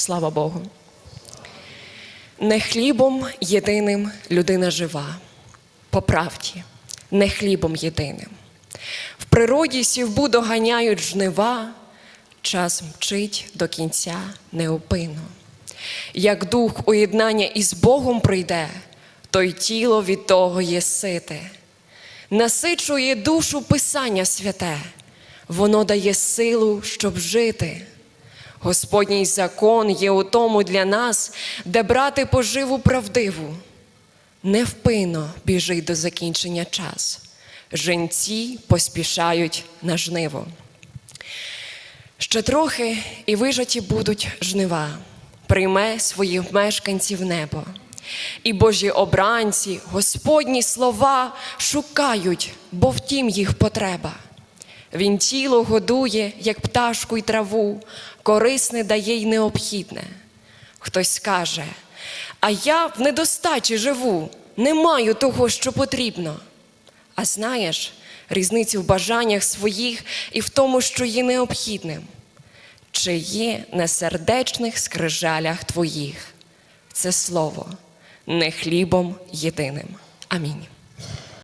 Слава Богу. Не хлібом єдиним людина жива, по правді, не хлібом єдиним. В природі сівбу доганяють жнива, час мчить до кінця неупинно. Як дух уєднання із Богом прийде, то й тіло від того є сите. Насичує душу Писання святе, воно дає силу, щоб жити. Господній закон є у тому для нас, де брати поживу правдиву. Невпинно біжить до закінчення час. Женці поспішають на жниво. Ще трохи і вижаті будуть жнива, прийме своїх мешканців небо. І Божі обранці, Господні слова шукають, бо в тім їх потреба. Він тіло годує, як пташку й траву, корисне дає й необхідне. Хтось скаже, а я в недостачі живу, не маю того, що потрібно. А знаєш різницю в бажаннях своїх і в тому, що є необхідним, чи є на сердечних скрижалях твоїх це слово не хлібом єдиним. Амінь.